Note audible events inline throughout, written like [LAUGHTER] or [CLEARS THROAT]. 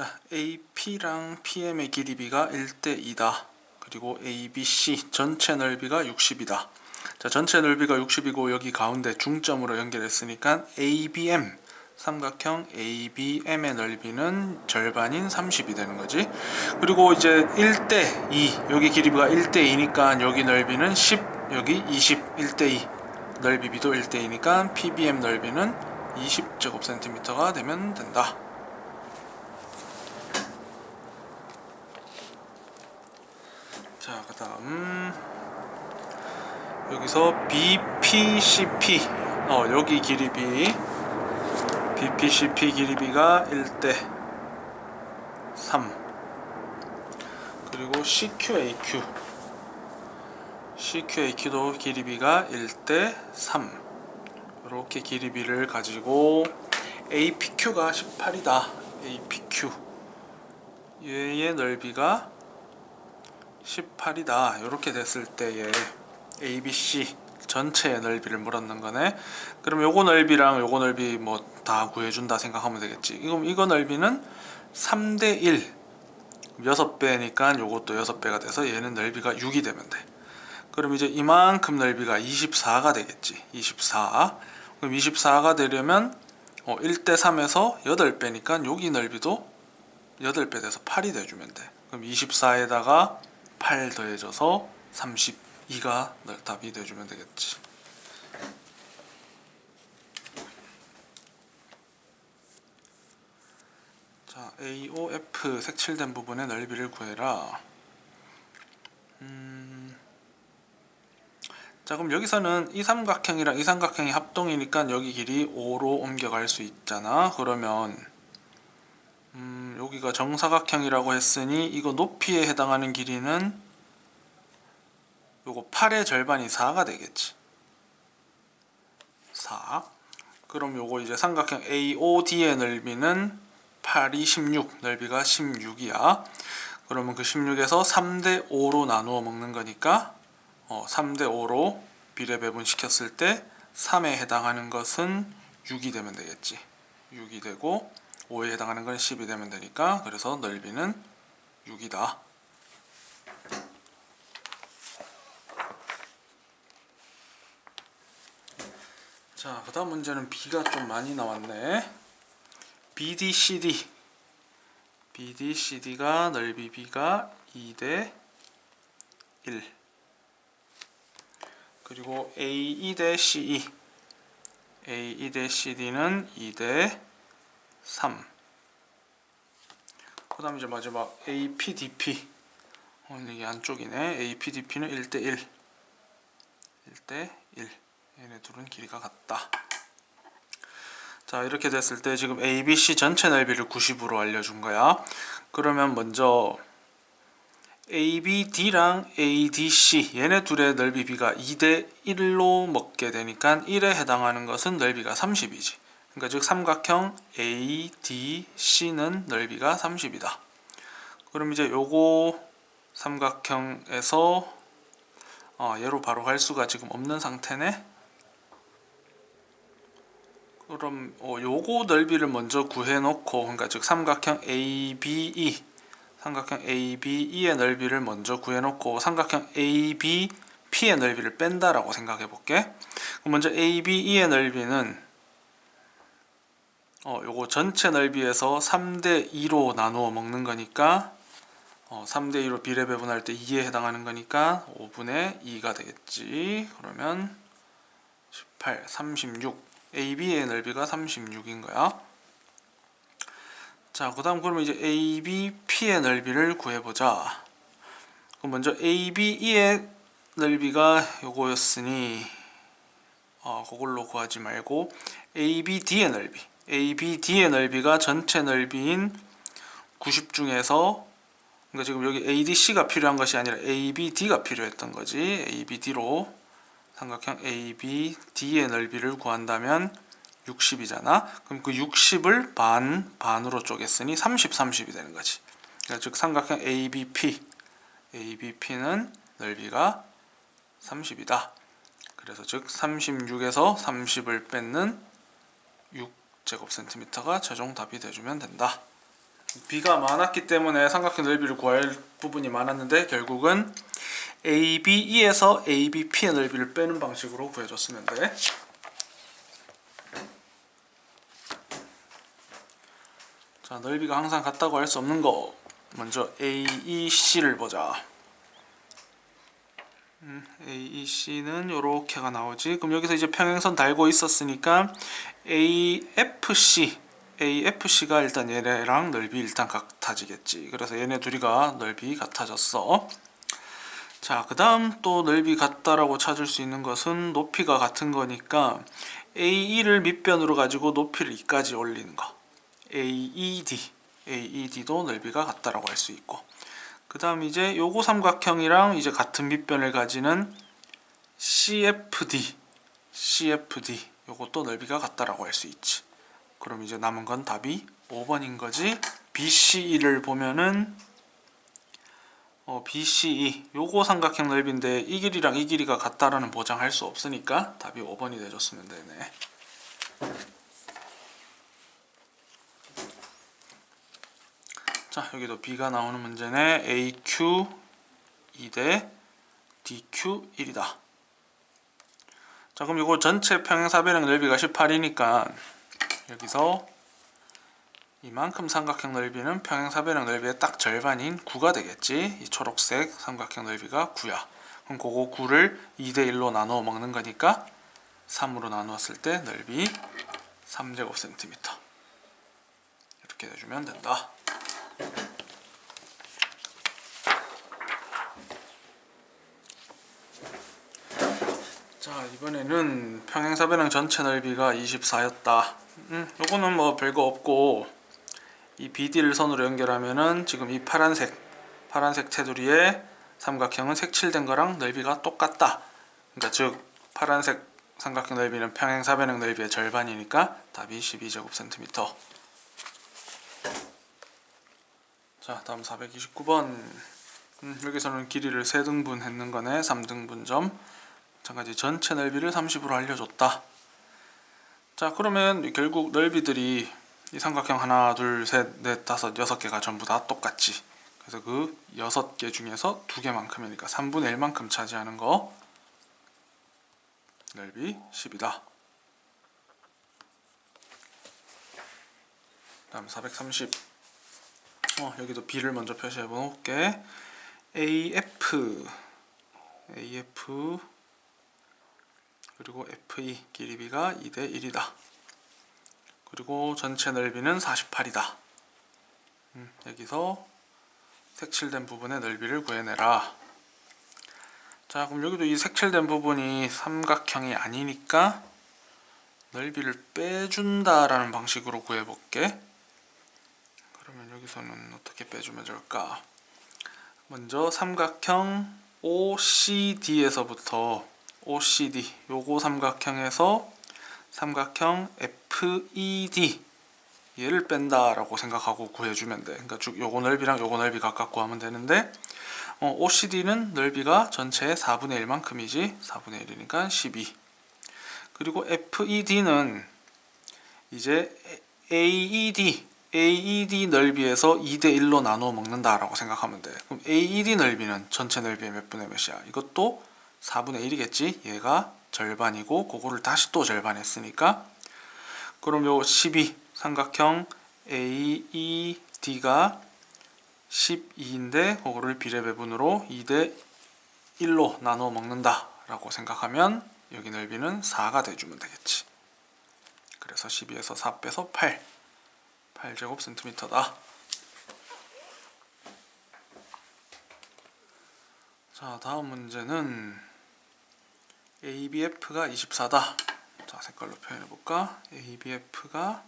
자, AP랑 PM의 길이 비가 1대 2다. 그리고 ABC 전체 넓이가 60이다. 자, 전체 넓이가 60이고 여기 가운데 중점으로 연결했으니까 ABM 삼각형 ABM의 넓이는 절반인 30이 되는 거지. 그리고 이제 1대 2 여기 길이가 1대 2니까 여기 넓이는 10 여기 20 1대 2 넓이 비도 1대 2니까 PBM 넓이는 20제곱센티미터가 되면 된다. 자, 그 다음. 여기서 BPCP 어 여기 길이비. BPCP 길이비가 1대 3 그리고 CQAQ CQAQ도 길이비가 1대 3 이렇게 길이비를 가지고 APQ가 18이다. APQ 얘의 넓이가 18이다. 이렇게 됐을 때에 ABC 전체의 넓이를 물었는 거네. 그럼 요거 넓이랑 요거 넓이 뭐 다 구해준다 생각하면 되겠지. 그럼 이거 넓이는 3대 1 6배니까 요것도 6배가 돼서 얘는 넓이가 6이 되면 돼. 그럼 이제 이만큼 넓이가 24가 되겠지. 24 그럼 24가 되려면 어, 1대 3에서 8배니까 여기 넓이도 8배 돼서 8이 돼주면 돼. 그럼 24에다가 8 더해져서 32가 답이 돼주면 되겠지. 자, AOF 색칠된 부분의 넓이를 구해라. 음, 자, 그럼 여기서는 이 삼각형이랑 이 삼각형이 합동이니까 여기 길이 5로 옮겨갈 수 있잖아. 그러면 음, 여기가 정사각형이라고 했으니 이거 높이에 해당하는 길이는 요거 8의 절반이 4가 되겠지. 4. 그럼 요거 이제 삼각형 AOD의 넓이는 8이 16, 넓이가 16이야. 그러면 그 16에서 3대 5로 나누어 먹는 거니까 어, 3대 5로 비례 배분 시켰을 때 3에 해당하는 것은 6이 되면 되겠지. 6이 되고 5에 해당하는 건 10이 되면 되니까 그래서 넓이는 6이다. 자, 그 다음 문제는 B가 좀 많이 나왔네. BDCD. BDCD가 넓이 B가 2대 1. 그리고 AE 대 CE. AE 대 CD는 2대 3. 그 다음 이제 마지막 APDP. 어, 이게 안쪽이네. APDP는 1대 1. 1대 1. 얘네 둘은 길이가 같다. 자 이렇게 됐을 때 지금 ABC 전체 넓이를 90으로 알려준 거야. 그러면 먼저 ABD랑 ADC 얘네 둘의 넓이 비가 2대 1로 먹게 되니까 1에 해당하는 것은 넓이가 30이지. 그러니까 즉 삼각형 ADC는 넓이가 30이다. 그럼 이제 요거 삼각형에서 어, 얘로 바로 갈 수가 지금 없는 상태네. 그럼 어, 요거 넓이를 먼저 구해놓고 그러니까 즉 삼각형 ABE 삼각형 ABE의 넓이를 먼저 구해놓고 삼각형 ABP의 넓이를 뺀다라고 생각해 볼게. 그럼 먼저 ABE의 넓이는 어, 요거 전체 넓이에서 3대 2로 나누어 먹는 거니까 어, 3대 2로 비례 배분할 때 2에 해당하는 거니까 5분의 2가 되겠지. 그러면 18, 36 AB의 넓이가 36인 거야. 자, 그 다음 그러면 이제 ABP의 넓이를 구해보자. 그럼 먼저 ABE의 넓이가 요거였으니 어, 그걸로 구하지 말고 ABD의 넓이 ABD의 넓이가 전체 넓이인 90 중에서 그러니까 지금 여기 ADC가 필요한 것이 아니라 ABD가 필요했던 거지 ABD로 삼각형 ABD의 넓이를 구한다면 60이잖아. 그럼 그 60을 반 반으로 쪼갰으니 30, 30이 되는 거지. 그러니까 즉 삼각형 ABP, ABP는 넓이가 30이다. 그래서 즉 36에서 30을 뺏는 6 제곱센티미터가 최종 답이 돼주면 된다. B가 많았기 때문에 삼각형 넓이를 구할 부분이 많았는데 결국은 ABE에서 ABP의 넓이를 빼는 방식으로 구해줬으면 돼. 자, 넓이가 항상 같다고 할 수 없는 거. 먼저 AEC를 보자. 음, AEC는 요렇게가 나오지. 그럼 여기서 이제 평행선 달고 있었으니까 AFC, AFC가 일단 얘네랑 넓이 일단 같아지겠지. 그래서 얘네 둘이가 넓이 같아졌어. 자, 그 다음 또 넓이 같다라고 찾을 수 있는 것은 높이가 같은 거니까 AE를 밑변으로 가지고 높이를 2까지 올리는 거. AED, AED도 넓이가 같다라고 할 수 있고. 그 다음 이제 요거 삼각형이랑 이제 같은 밑변을 가지는 CFD, CFD 요것도 넓이가 같다라고 할 수 있지. 그럼 이제 남은 건 답이 5번인 거지. BCE를 보면은 어, BCE 요거 삼각형 넓이인데 이 길이랑 이 길이가 같다라는 보장할 수 없으니까 답이 5번이 되줬으면 되네. 자 여기도 B가 나오는 문제네 AQ 2대 DQ 1이다. 자 그럼 이거 전체 평행사변형 넓이가 18이니까 여기서 이만큼 삼각형 넓이는 평행사변형 넓이의 딱 절반인 9가 되겠지. 이 초록색 삼각형 넓이가 9야. 그럼 그거 9를 2대 1로 나누어 먹는 거니까 3으로 나누었을 때 넓이 3제곱cm 이렇게 해주면 된다. 자 이번에는 평행사변형 전체 넓이가 24였다. 음, 요거는 뭐 별거 없고 이 BD를 선으로 연결하면은 지금 이 파란색 파란색 테두리에 삼각형은 색칠된 거랑 넓이가 똑같다. 그러니까 즉 파란색 삼각형 넓이는 평행사변형 넓이의 절반이니까 답이 12제곱cm. 자 다음 429번. 음, 여기서는 길이를 3등분 했는 거네. 3등분점. 마찬가지 전체 넓이를 30으로 알려줬다. 자 그러면 결국 넓이들이 이 삼각형 하나 둘셋넷 다섯 여섯 개가 전부 다 똑같지 그래서 그 여섯 개 중에서 두 개만큼이니까 3분의 1만큼 차지하는 거. 넓이 10이다. 다음 430 어, 여기도 B를 먼저 표시해 볼게. AF, AF, 그리고 FE 길이 B가 2대 1이다. 그리고 전체 넓이는 48이다. 음, 여기서 색칠된 부분의 넓이를 구해내라. 자, 그럼 여기도 이 색칠된 부분이 삼각형이 아니니까 넓이를 빼준다 라는 방식으로 구해볼게. 여기서는 어떻게 빼주면 좋을까? 먼저 삼각형 OCD에서부터 OCD 요거 삼각형에서 삼각형 FED 얘를 뺀다라고 생각하고 구해주면 돼. 그러니까 쭉 요거 넓이랑 요거 넓이 각각 구하면 되는데 어, OCD는 넓이가 전체의 4분의 1만큼이지 4분의 1이니까 12 그리고 FED는 이제 AED AED 넓이에서 2대 1로 나누어 먹는다라고 생각하면 돼. 그럼 AED 넓이는 전체 넓이의 몇 분의 몇이야? 이것도 4분의 1이겠지? 얘가 절반이고 그거를 다시 또 절반 했으니까 그럼 요 12 삼각형 AED가 12인데 그거를 비례배분으로 2대 1로 나누어 먹는다 라고 생각하면 여기 넓이는 4가 돼주면 되겠지. 그래서 12에서 4 빼서 8 8제곱센티미터다. 자, 다음 문제는 ABF가 24다. 자, 색깔로 표현해 볼까? ABF가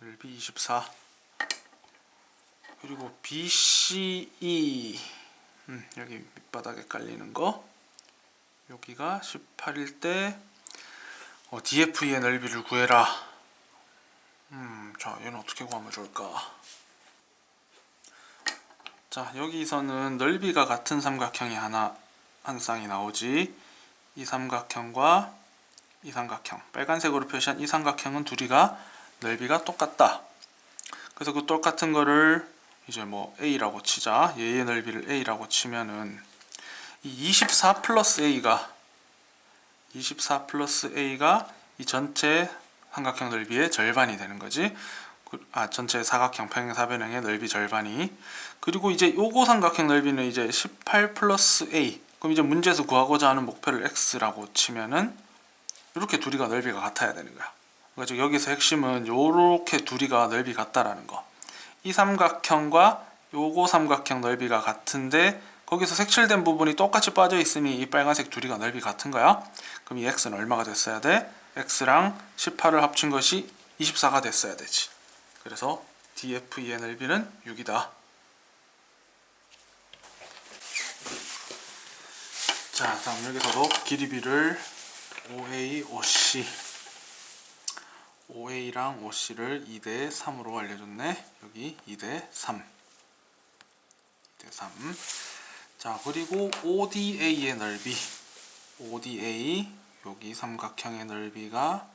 넓이 24. 그리고 BCE 음, 여기 밑바닥에 깔리는 거 여기가 18일 때 어, DFE의 넓이를 구해라. 음, 자, 얘는 어떻게 구하면 좋을까? 자, 여기서는 넓이가 같은 삼각형이 하나 한 쌍이 나오지. 이 삼각형과 이 삼각형, 빨간색으로 표시한 이 삼각형은 둘이가 넓이가 똑같다. 그래서 그 똑같은 거를 이제 뭐 a라고 치자. 얘의 넓이를 a라고 치면은 이 24 플러스 a가 24 플러스 a가 이 전체 삼각형 넓이의 절반이 되는 거지. 그- 아 전체 사각형 평행 사변형의 넓이 절반이 그리고 이제 요거 삼각형 넓이는 이제 18 플러스 a 그럼 이제 문제에서 구하고자 하는 목표를 x라고 치면은 이렇게 둘이가 넓이가 같아야 되는 거야. 그러니까 여기서 핵심은 요렇게 둘이가 넓이 같다라는 거. 이 삼각형과 요거 삼각형 넓이가 같은데 거기서 색칠된 부분이 똑같이 빠져 있으니 이 빨간색 둘이가 넓이 같은 거야. 그럼 이 x는 얼마가 됐어야 돼? X랑 18을 합친 것이 24가 됐어야 되지. 그래서 DFE의 넓이는 6이다. 자, 다음 여기서도 길이비를 OA, OC, OA랑 OC를 2대 3으로 알려줬네. 여기 2대 3, 2대 3. 자, 그리고 ODA의 넓이, ODA 여기 삼각형의 넓이가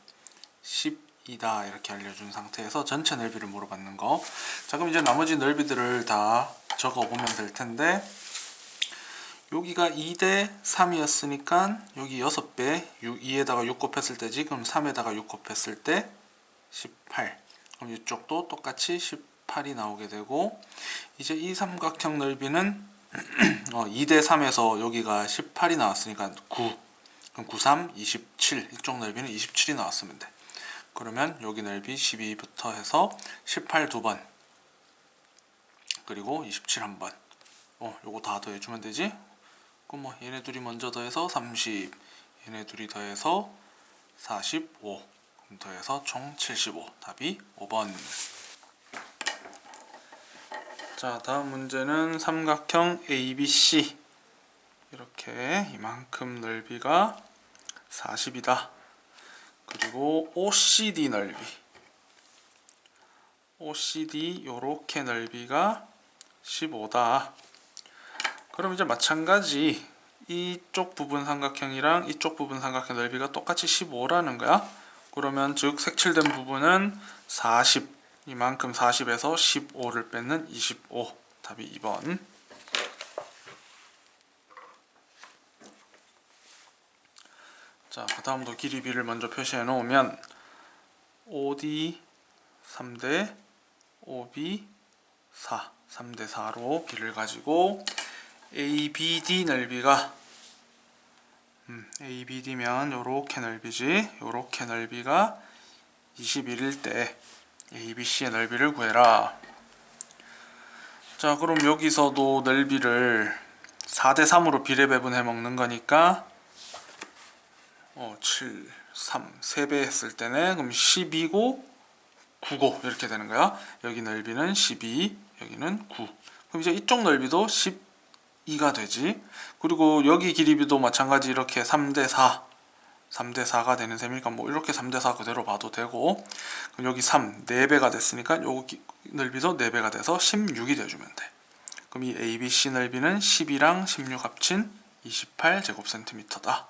10이다 이렇게 알려준 상태에서 전체 넓이를 물어봤는 거. 자, 그럼 이제 나머지 넓이들을 다 적어보면 될 텐데. 여기가 2대 3이었으니까 여기 6배 6, 2에다가 6 곱했을 때지 그럼 3에다가 6 곱했을 때 18 그럼 이쪽도 똑같이 18이 나오게 되고 이제 이 삼각형 넓이는 [CLEARS THROAT] 어, 2대 3에서 여기가 18이 나왔으니까 9 그럼 9, 3, 27 이쪽 넓이는 27이 나왔으면 돼. 그러면 여기 넓이 12부터 해서 18 두 번. 그리고 27 한 번. 어, 요거 다 더해주면 되지? 그럼 뭐 얘네 둘이 먼저 더해서 30 얘네 둘이 더해서 45 그럼 더해서 총 75 답이 5번. 자 다음 문제는 삼각형 ABC 이렇게 이만큼 넓이가 40이다. 그리고 OCD 넓이. OCD 요렇게 넓이가 15다. 그럼 이제 마찬가지. 이쪽 부분 삼각형이랑 이쪽 부분 삼각형 넓이가 똑같이 15라는 거야. 그러면 즉 색칠된 부분은 40 이만큼 40에서 15를 뺏는 25 답이 2번. 자, 그 다음도 길이 b를 먼저 표시해 놓으면 OD 3대 OB 4 3대 4로 b를 가지고 ABD 넓이가 음, ABD면 요렇게 넓이지. 요렇게 넓이가 21일 때 ABC의 넓이를 구해라. 자 그럼 여기서도 넓이를 4대 3으로 비례 배분해 먹는 거니까 어, 7, 3, 3배 했을 때는 그럼 12고 9고 이렇게 되는 거야 여기 넓이는 12 여기는 9 그럼 이제 이쪽 넓이도 10 2가 되지. 그리고 여기 길이비도 마찬가지 이렇게 3대 4, 3대 4가 되는 셈이니까 뭐 이렇게 3대 4 그대로 봐도 되고 그럼 여기 3, 4배가 됐으니까 여기 넓이도 4배가 돼서 16이 돼주면 돼. 그럼 이 ABC 넓이는 12랑 16 합친 28 제곱센티미터다.